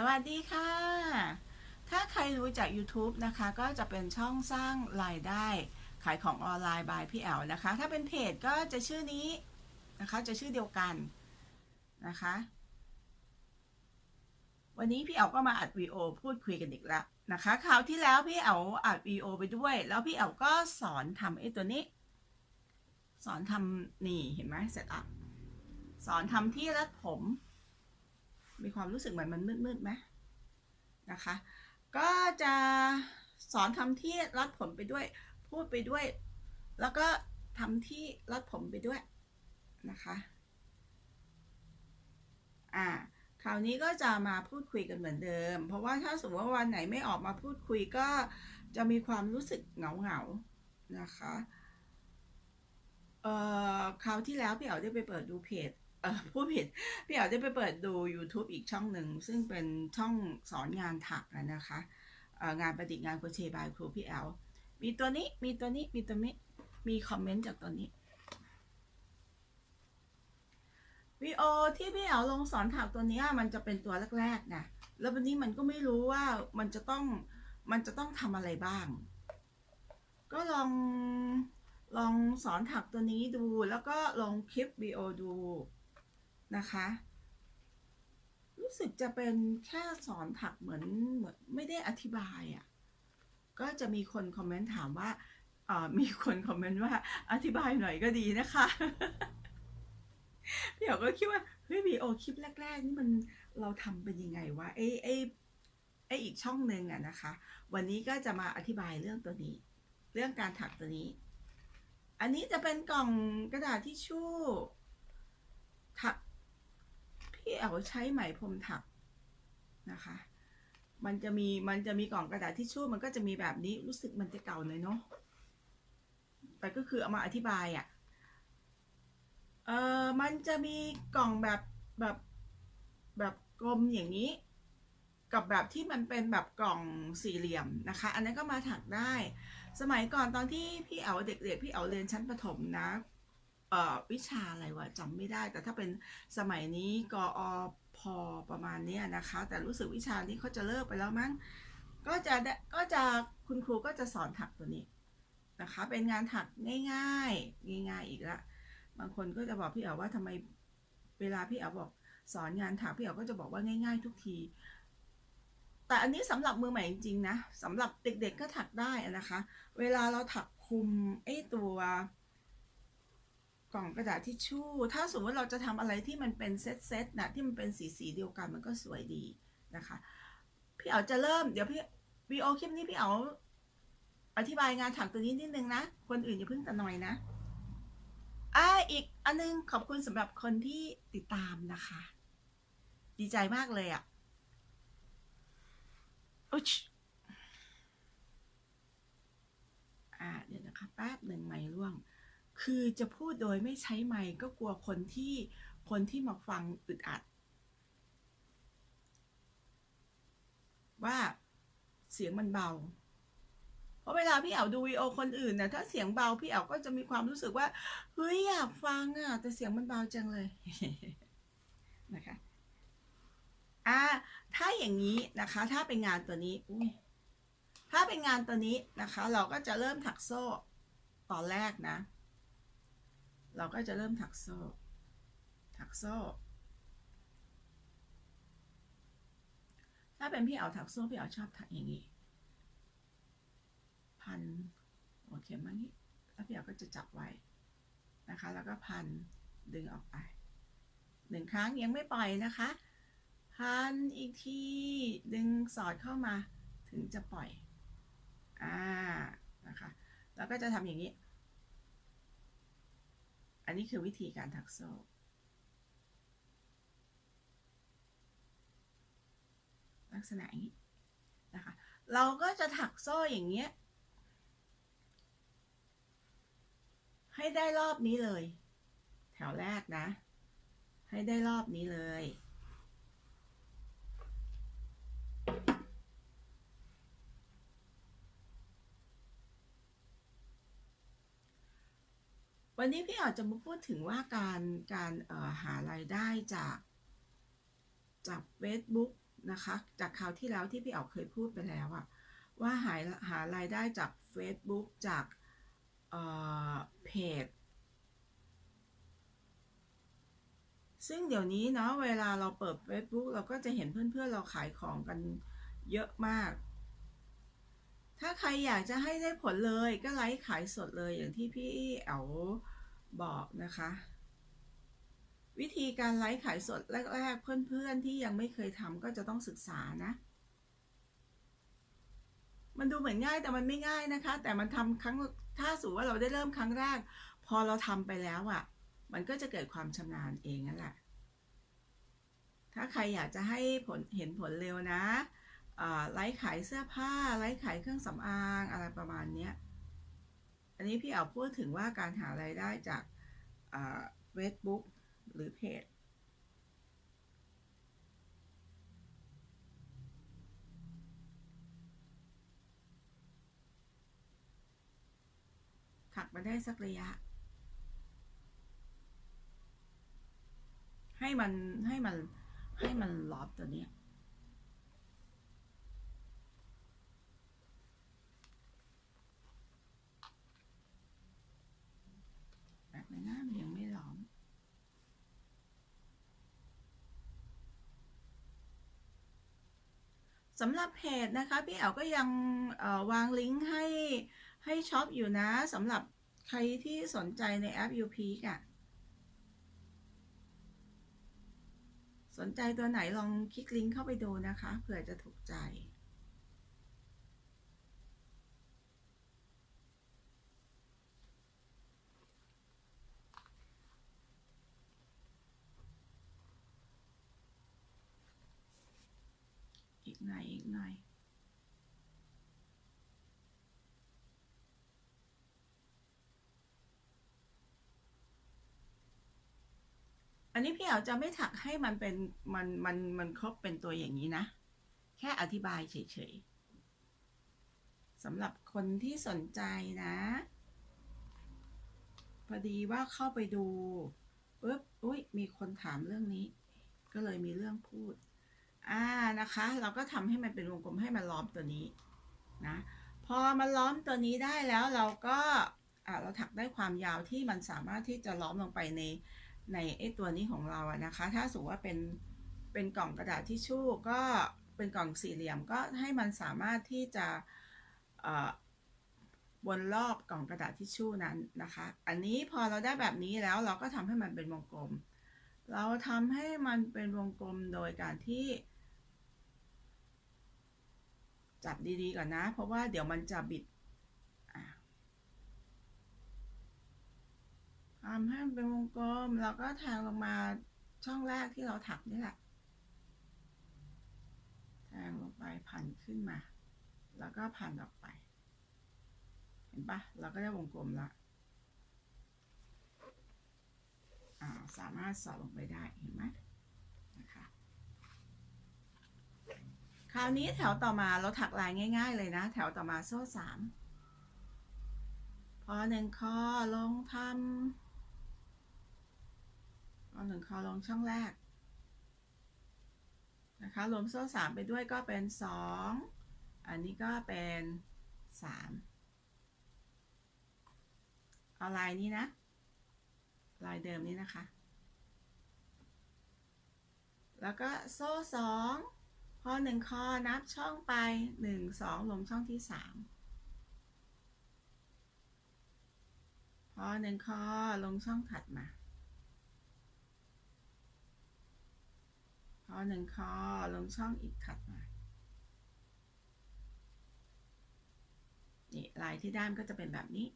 สวัสดีค่ะ ถ้าใครรู้จาก YouTube นะคะ ก็จะเป็นช่องสร้างรายได้ ขายของออนไลน์บายพี่แอลนะคะ ถ้าเป็นเพจก็จะชื่อนี้นะคะ จะชื่อเดียวกันนะคะ วันนี้พี่แอลก็มาอัดวีโอพูดคุยกันอีกแล้วนะคะคราวที่แล้วพี่แอลอัดวีโอไปด้วย แล้วพี่แอลก็สอนทำไอ้ตัวนี้ สอนทำนี่เห็นไหมเสร็จอัพสอนทำที่รัดผม มีความรู้สึกเหมือนมันมืดๆไหมนะคะ ก็จะสอนทำที่รัดผมไปด้วย พูดไปด้วย แล้วก็ทำที่รัดผมไปด้วยนะคะอ่าคราวนี้ก็จะมาพูดคุยกันเหมือนเดิม เพราะว่าถ้าสมมติว่าวันไหนไม่ออกมาพูดคุยก็จะมีความรู้สึกเหงาๆนะคะ เอ่อ คราวที่แล้วพี่เอ๋ได้ไปเปิดดูเพจ เออพูดผิด พี่อ๋ได้ไปเปิดดู YouTube อีกช่องหนึ่ง ซึ่งเป็นช่องสอนงานถักนะคะงานประดิษฐ์งานโคเชบายครูพี่แอลมีตัวนี้มีตัวนี้มีตัวนี้ มีคอมเมนต์จากตัวนี้วีโอที่พี่แอลลงสอนถักตัวนี้มันจะเป็นตัวแรกๆนะแล้ววันนี้มันก็ไม่รู้ว่ามันจะต้องมันจะต้องทำอะไรบ้าง ก็ลองลองสอนถักตัวนี้ดูแล้วก็ลองคลิปวีโอดู นะคะ รู้สึกจะเป็นแค่สอนถักเหมือนเหมือนไม่ได้อธิบายอะ่ะก็จะมีคนคอมเมนต์ถามว่าเออมีคนคอมเมนต์ว่าอธิบายหน่อยก็ดีนะคะเพี่เอ๋ก็คิดว่าเฮ้ยวีโอคลิปแรก ๆ นี่มันเราทำเป็นยังไงวะไอไอไออีกช่องหนึ่งอะนะคะ วันนี้ก็จะมาอธิบายเรื่องตัวนี้ เรื่องการถักตัวนี้ อันนี้จะเป็นกล่องกระดาษทิชชู่ถัก พี่เอ๋วใช้ไหมพรมถักนะคะ มันจะมีมันจะมีกล่องกระดาษทิชชู่มันก็จะมีแบบนี้รู้สึกมันจะเก่าหน่อยเนาะแต่ก็คือเอามาอธิบายอะ่ะเออมันจะมีกล่องแบบแบบแบบกลมอย่างนี้ กับแบบที่มันเป็นแบบกล่องสี่เหลี่ยมนะคะ อันนั้นก็มาถักได้ สมัยก่อนตอนที่พี่เอ๋าเด็กๆพี่เอ๋าเรียนชั้นประถมนะ วิชาอะไรวะจำไม่ได้ แต่ถ้าเป็นสมัยนี้กอพอประมาณเนี้ยนะคะ แต่รู้สึกวิชานี้เขาจะเลิกไปแล้วมั้งก็จะได้ก็จะคุณครูก็จะสอนถักตัวนี้นะคะ เป็นงานถักง่ายๆง่าย ๆอีกละบางคนก็จะบอกพี่เอ๋ว่าทำไมเวลาพี่เอ๋บอกสอนงานถักพี่เอ๋ก็จะบอกว่าง่าย ๆ ทุกที แต่อันนี้สำหรับมือใหม่จริงๆนะสำหรับเด็กๆก็ถักได้นะคะ เวลาเราถักคุมไอ้ตัว กล่องกระดาษทิชชู่ ถ้าสมมติเราจะทำอะไรที่มันเป็นเซตเซตนะที่มันเป็นสีสีเดียวกันมันก็สวยดีนะคะ พี่เอ๋าจะเริ่มเดี๋ยวพี่วีโอคลิปนี้พี่เอ๋าอธิบายงานถักตัวนี้นิดนึงนะ คนอื่นอย่าเพิ่งตะหน่อยนะอ่าอีกอันนึงขอบคุณสำหรับคนที่ติดตามนะคะ ดีใจมากเลยอะ่ะอุ๊ยอ่าเดี๋ยวนะคะแป๊บหนึ่งไม่ร่วง คือจะพูดโดยไม่ใช้ไมค์ก็กลัวคนที่คนที่มาฟังอึดอัด ว่าเสียงมันเบา เพราะเวลาพี่เอ๋ดูวีโอคนอื่นนะถ้าเสียงเบาพี่เอ๋ก็จะมีความรู้สึกว่าเฮ้ยอยากฟังอะ แต่เสียงมันเบาจังเลยนะคะอ่าถ้าอย่างนี้นะคะ ถ้าเป็นงานตัวนี้อุ้ยถ้าเป็นงานตัวนี้นะคะ เราก็จะเริ่มถักโซ่ตอนแรกนะ เราก็จะเริ่มถักโซ่ ถักโซ่ ถ้าเป็นพี่เอาถักโซ่พี่เอาชอบถักอย่างนี้ พันโอเคมั้งนี้ แล้วพี่เอาก็จะจับไว้นะคะ แล้วก็พันดึงออกไปหนึ่งครั้งยังไม่ปล่อยนะคะ พันอีกทีดึงสอดเข้ามาถึงจะปล่อย อ่า นะคะ แล้วก็จะทำอย่างนี้ อันนี้คือวิธีการถักโซ่ ลักษณะอย่างนี้นะคะ เราก็จะถักโซ่อย่างเงี้ย ให้ได้รอบนี้เลย แถวแรกนะ ให้ได้รอบนี้เลย วันนี้พี่อาจจะมาพูดถึงว่าการการหารายได้จากจาก Facebook นะคะ จากคราวที่แล้วที่พี่อ๋อเคยพูดไปแล้วอะว่าหาหารายได้จาก Facebook จากเอ่อเพจซึ่งเดี๋ยวนี้เนาะเวลาเราเปิด Facebook เราก็จะเห็นเพื่อนๆ เราขายของกันเยอะมาก ถ้าใครอยากจะให้ได้ผลเลยก็ไลฟ์ขายสดเลยอย่างที่พี่แอลบอกนะคะ วิธีการไลฟ์ขายสดแรก ๆ เพื่อนๆที่ยังไม่เคยทำก็จะต้องศึกษานะ มันดูเหมือนง่ายแต่มันไม่ง่ายนะคะ แต่มันทำครั้งถ้าสูว่าเราได้เริ่มครั้งแรก พอเราทำไปแล้วอะ่ะ มันก็จะเกิดความชำนาญเองนั่นแหละถ้าใครอยากจะให้ผลเห็นผลเร็วนะ ไลฟ์ขายเสื้อผ้า ไลฟ์ขายเครื่องสำอางอะไรประมาณนี้อันนี้พี่เอาพูดถึงว่าการหารายได้จากเฟซบุ๊กหรือเพจถักมาได้สักระยะ ให้มันให้มันให้มันลอบตัวเนี้ยแบบนี้นะมันยังไม่ล้อม สำหรับเพจนะคะ พี่แอ๋วก็ยังวางลิงก์ให้ให้ช็อปอยู่นะสำหรับใครที่สนใจในแอป UP อะ สนใจตัวไหนลองคลิกลิงก์เข้าไปดูนะคะเผื่อจะถูกใจ หน่อยอีกหน่อย อันนี้พี่แอ๋จะไม่ถักให้มันเป็นมันมันมันครบเป็นตัวอย่างนี้นะ แค่อธิบายเฉยๆสำหรับคนที่สนใจนะ พอดีว่าเข้าไปดูปุ๊บอุ้ยมีคนถามเรื่องนี้ ก็เลยมีเรื่องพูด อ่านะคะ เราก็ทำให้มันเป็นวงกลมให้มันล้อมตัวนี้นะพอมันล้อมตัวนี้ได้แล้วเราก็อ่าเราถักได้ความยาวที่มันสามารถที่จะล้อมลงไปในในไอ้ตัวนี้ของเราอะนะคะ ถ้าสมมติว่าเป็นเป็นกล่องกระดาษทิชชู่ก็เป็นกล่องสี่เหลี่ยมก็ให้มันสามารถที่จะวนรอบกล่องกระดาษทิชชู่นั้นนะคะ อันนี้พอเราได้แบบนี้แล้วเราก็ทำให้มันเป็นวงกลม เราทำให้มันเป็นวงกลมโดยการที่ จับดีๆก่อนนะ เพราะว่าเดี๋ยวมันจะบิดทำให้มันเป็นวงกลมแล้วก็แทงลงมาช่องแรกที่เราถักนี่แหละ แทงลงไปพันขึ้นมา แล้วก็พันออกไป เห็นปะเราก็ได้วงกลมละสามารถสอดลงไปได้เห็นไหมนะคะ คราวนี้แถวต่อมาเราถักลายง่าย ๆ เลยนะ แถวต่อมาโซ่สามพอหนึ่งข้อลงทำพอหนึ่งข้อลงช่องแรกนะคะรวมโซ่สามไปด้วยก็เป็นสองอันนี้ก็เป็นสามเอาลายนี้นะ ลายเดิมนี้นะคะ แล้วก็โซ่สอง อหนึ่งคอนับช่องไปหนึ่งสองลงช่องที่สามพอหนึ่งคอลงช่องถัดมาพอหนึ่งคอลงช่องอีกถัดมานี่ลายที่ได้มันก็จะเป็นแบบนี้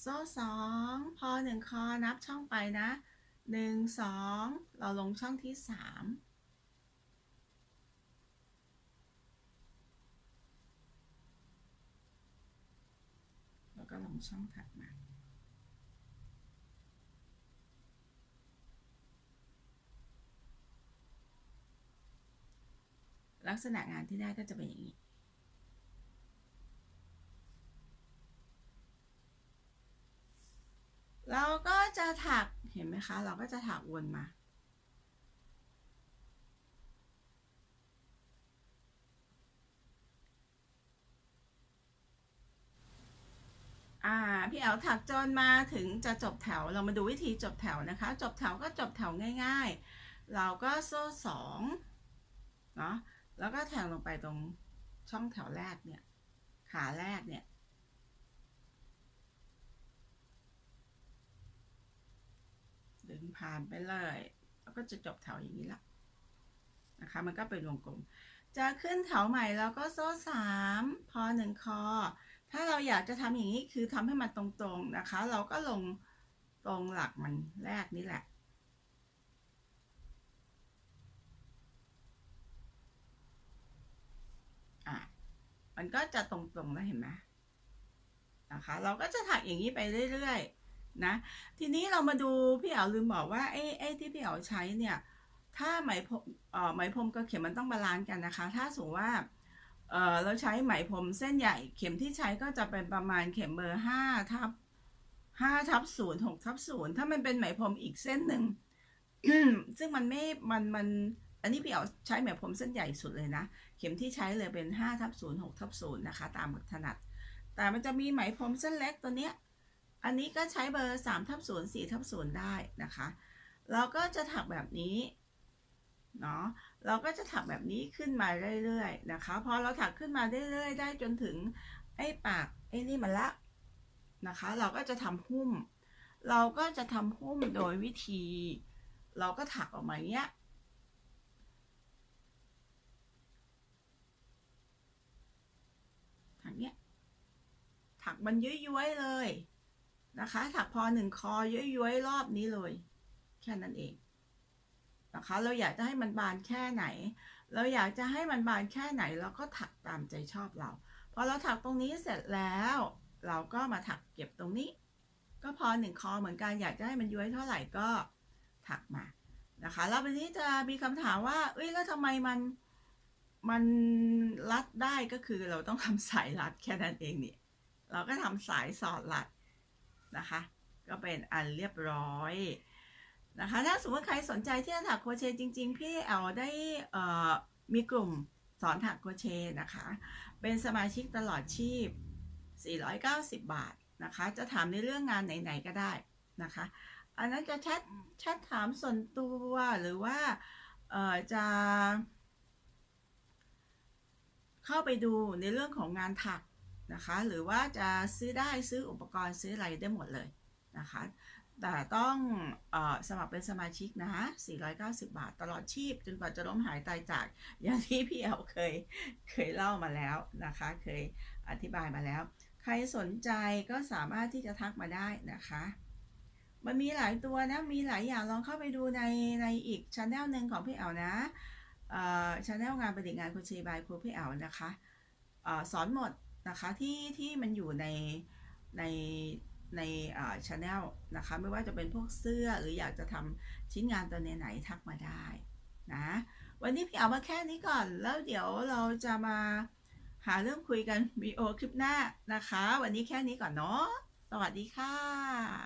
โซ่สองพอหนึ่งคอนับช่องไปนะ หนึ่งสองเราลงช่องที่สามแล้วก็ลงช่องถัดมา ลักษณะงานที่ได้ก็จะเป็นอย่างนี้เราก็ะถักเห็นไหมคะ เราก็จะถักวนมา อ่า พี่แอลถักจนมาถึงจะจบแถว เรามาดูวิธีจบแถวนะคะ จบแถวก็จบแถวง่าย ๆ เราก็โซ่สองเนาะ แล้วก็แทงลงไปตรงช่องแถวแรกเนี่ย ขาแรกเนี่ย ผ่านไปเลยแล้วก็จะจบแถวอย่างนี้ละนะคะ มันก็เป็นวงกลม จะขึ้นแถวใหม่แล้วก็โซ่สามพอหนึ่งคอ ถ้าเราอยากจะทำอย่างนี้คือทำให้มันตรงๆนะคะ เราก็ลงตรงหลักมันแรกนี่แหละอะมันก็จะตรงๆแล้วเห็นไหมนะคะ เราก็จะถักอย่างนี้ไปเรื่อยๆ นะ ทีนี้เรามาดูพี่เอ๋ลืมบอกว่าไอ้ไอ้ที่พี่เอ๋ใช้เนี่ยถ้าไหมพรมไหมพรมกับเข็มมันต้องบาลานซ์กันนะคะ ถ้าสมมติว่าเราใช้ไหมพรมเส้นใหญ่เข็มที่ใช้ก็จะเป็นประมาณเข็มเบอร์ห้าทับห้าทับศูนย์หกทับศูนย์ถ้ามันเป็นไหมพรมอีกเส้นหนึ่งซึ่งมันไม่มันมันอันนี้พี่เอาใช้ไหมพรมเส้นใหญ่สุดเลยนะ เข็มที่ใช้เลยเป็น5ทับ0 6ทับ0นะคะ ตามถนัด แต่มันจะมีไหมพรมเส้นเล็กตัวเนี้ย อันนี้ก็ใช้เบอร์3ทับ0 4ทับ0ได้นะคะ เราก็จะถักแบบนี้เนาะเราก็จะถักแบบนี้ขึ้นมาเรื่อยๆนะคะ พอเราถักขึ้นมาเรื่อยๆ ได้จนถึงไอ้ปากไอ้นี่มันละนะคะ เราก็จะทำหุ้ม เราก็จะทำหุ้มโดยวิธี เราก็ถักออกมาเงี้ยถักเนี้ยถักมันย้อยๆเลย นะคะถักพอหนึ่งคอย้อยๆรอบนี้เลย แค่นั้นเองนะคะ เราอยากจะให้มันบานแค่ไหน เราอยากจะให้มันบานแค่ไหนเราก็ถักตามใจชอบเราพอเราถักตรงนี้เสร็จแล้ว เราก็มาถักเก็บตรงนี้ ก็พอหนึ่งคอเหมือนกันอยากจะให้มันย้วยเท่าไหร่ก็ถักมานะคะ แล้ววันนี้จะมีคำถามว่า เอ้ยแล้วทำไมมันมันรัดได้ก็คือเราต้องทำสายรัดแค่นั้นเองเนี่ยเราก็ทำสายสอดรัด นะคะ ก็เป็นอันเรียบร้อยนะคะ ถ้าสมมติใครสนใจที่จะถักโครเชต์จริง ๆ พี่แอลได้มีกลุ่มสอนถักโครเชต์นะคะ เป็นสมาชิกตลอดชีพ 490 บาทนะคะ จะถามในเรื่องงานไหน ๆ ก็ได้นะคะ อันนั้นจะแชทแชทถามส่วนตัวหรือว่าจะเข้าไปดูในเรื่องของงานถัก นะคะ หรือว่าจะซื้อได้ซื้ออุปกรณ์ซื้ออะไรได้หมดเลยนะคะ แต่ต้องอสมัครเป็นสมาชิกนะคะ490 บาทตลอดชีพ จนกว่าจะล้มหายตายจาก อย่างที่พี่แอลเคยเคยเล่ามาแล้วนะคะ เคยอธิบายมาแล้ว ใครสนใจก็สามารถที่จะทักมาได้นะคะมันมีหลายตัวนะ มีหลายอย่างลองเข้าไปดูในในอีกช anel หนึ่งของพี่แอลนะช anel งานประดิษฐ์งานคุณชีบายครูพี่แอลนะคะอสอนหมด นะคะที่ที่มันอยู่ในในในชาแนลนะคะไม่ว่าจะเป็นพวกเสื้อหรืออยากจะทำชิ้นงานตัวไหนๆทักมาได้นะวันนี้พี่เอามาแค่นี้ก่อน แล้วเดี๋ยวเราจะมาหาเรื่องคุยกันวีโอคลิปหน้านะคะ วันนี้แค่นี้ก่อนเนาะสวัสดีค่ะ